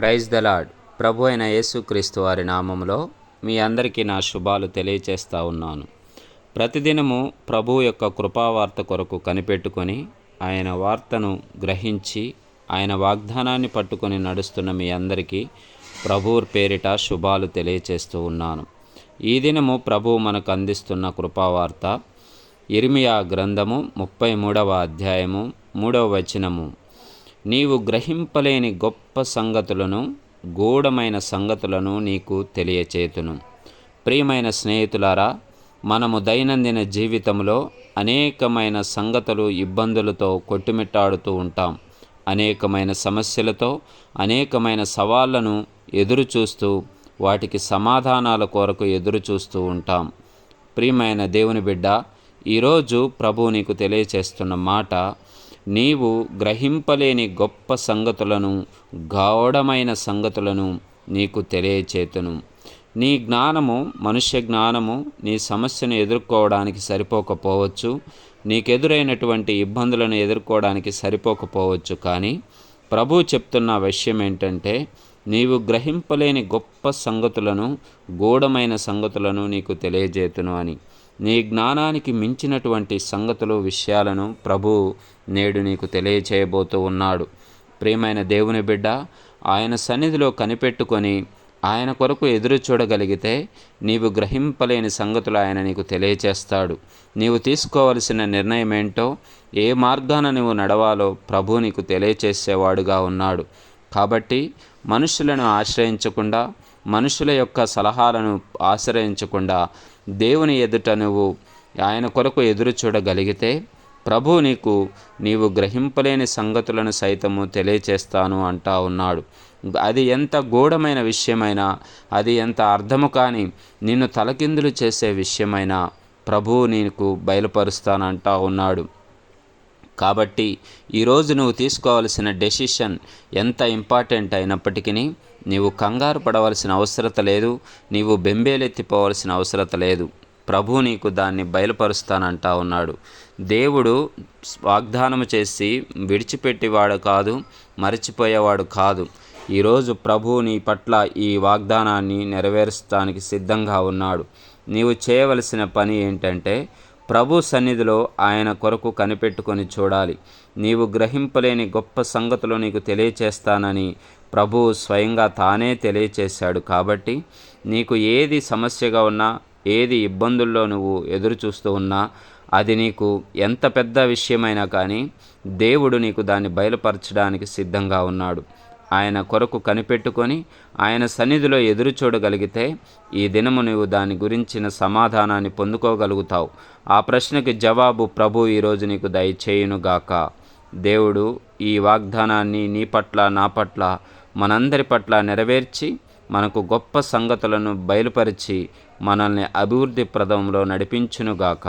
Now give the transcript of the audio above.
Praise the lord ప్రభు అయిన యేసుక్రీస్తు వారి నామంలో మీ అందరికీ నా శుభాలు తెలియచేస్తా ఉన్నాను. ప్రతిదినము ప్రభు యొక్క కృపావార్త కొరకు కనిపెట్టుకొని ఆయన వార్తను గ్రహించి ఆయన వాగ్దానాన్ని పట్టుకొని నడుస్తున్న మీ అందరికీ ప్రభు పేరిట శుభాలు తెలియచేస్తూ ఉన్నాను. ఈ దినము ప్రభు మనకు అందిస్తున్న కృపావార్త ఇర్మియా గ్రంథము ముప్పై మూడవ అధ్యాయము మూడవ వచనము. నీవు గ్రహింపలేని గొప్ప సంగతులను గూఢమైన సంగతులను నీకు తెలియచేతును. ప్రియమైన స్నేహితులారా మనము దైనందిన జీవితంలో అనేకమైన సంగతులు ఇబ్బందులతో కొట్టుమిట్టాడుతూ ఉంటాం. అనేకమైన సమస్యలతో అనేకమైన సవాళ్ళను ఎదురు చూస్తూ వాటికి సమాధానాల కొరకు ఎదురు చూస్తూ ఉంటాం. ప్రియమైన దేవుని బిడ్డ ఈరోజు ప్రభు నీకు తెలియచేస్తున్న మాట నీవు గ్రహింపలేని గొప్ప సంగతులను గాఢమైన సంగతులను నీకు తెలియచేతును. నీ జ్ఞానము మనుష్య జ్ఞానము నీ సమస్యను ఎదుర్కోవడానికి సరిపోకపోవచ్చు. నీకెదురైనటువంటి ఇబ్బందులను ఎదుర్కోవడానికి సరిపోకపోవచ్చు. కానీ ప్రభు చెప్తున్న విషయం ఏంటంటే నీవు గ్రహింపలేని గొప్ప సంగతులను గూఢమైన సంగతులను నీకు తెలియజేతును అని. నీ జ్ఞానానికి మించినటువంటి సంగతులు విషయాలను ప్రభు నేడు నీకు తెలియచేయబోతూ ఉన్నాడు. ప్రియమైన దేవుని బిడ్డ ఆయన సన్నిధిలో కనిపెట్టుకొని ఆయన కొరకు ఎదురు చూడగలిగితే నీవు గ్రహింపలేని సంగతులు ఆయన నీకు తెలియచేస్తాడు. నీవు తీసుకోవలసిన నిర్ణయం ఏంటో ఏ మార్గాన నువ్వు నడవాలో ప్రభు నీకు తెలియచేసేవాడుగా ఉన్నాడు. కాబట్టి మనుషులను ఆశ్రయించకుండా మనుషుల యొక్క సలహాలను ఆశ్రయించకుండా దేవుని ఎదుట నువ్వు ఆయన కొరకు ఎదురు చూడగలిగితే ప్రభు నీకు నీవు గ్రహింపలేని సంగతులను సైతము తెలియచేస్తాను అంటా ఉన్నాడు. అది ఎంత గూఢమైన విషయమైనా అది ఎంత అర్థము కాని నిన్ను తలకిందులు చేసే విషయమైనా ప్రభువు నీకు బయలుపరుస్తానంటా ఉన్నాడు. కాబట్టి ఈరోజు నువ్వు తీసుకోవాల్సిన డెసిషన్ ఎంత ఇంపార్టెంట్ అయినప్పటికీ నీవు కంగారు పడవలసిన అవసరత లేదు నీవు బెంబేలెత్తిపోవలసిన అవసరత లేదు. ప్రభు నీకు దాన్ని బయలుపరుస్తానంటా ఉన్నాడు. దేవుడు వాగ్దానము చేసి విడిచిపెట్టేవాడు కాదు మరిచిపోయేవాడు కాదు. ఈరోజు ప్రభు నీ పట్ల ఈ వాగ్దానాన్ని నెరవేర్చడానికి సిద్ధంగా ఉన్నాడు. నీవు చేయవలసిన పని ఏంటంటే ప్రభు సన్నిధిలో ఆయన కొరకు కనిపెట్టుకొని చూడాలి. నీవు గ్రహింపలేని గొప్ప సంగతులు నీకు తెలియచేస్తానని ప్రభు స్వయంగా తానే తెలియచేశాడు. కాబట్టి నీకు ఏది సమస్యగా ఉన్నా ఏది ఇబ్బందుల్లో నువ్వు ఎదురు చూస్తూ ఉన్నా అది నీకు ఎంత పెద్ద విషయమైనా కానీ దేవుడు నీకు దాన్ని బయలుపరచడానికి సిద్ధంగా ఉన్నాడు. ఆయన కొరకు కనిపెట్టుకొని ఆయన సన్నిధిలో ఎదురు చూడగలిగితే ఈ దినము నీవు దాని గురించిన సమాధానాన్ని పొందుకోగలుగుతావు. ఆ ప్రశ్నకి జవాబు ప్రభు ఈరోజు నీకు దయచేయునుగాక. దేవుడు ఈ వాగ్దానాన్ని నీ పట్ల నా పట్ల మనందరి పట్ల నెరవేర్చి మనకు గొప్ప సంగతులను బయలుపరిచి మనల్ని అభివృద్ధి ప్రదంలో నడిపించునుగాక.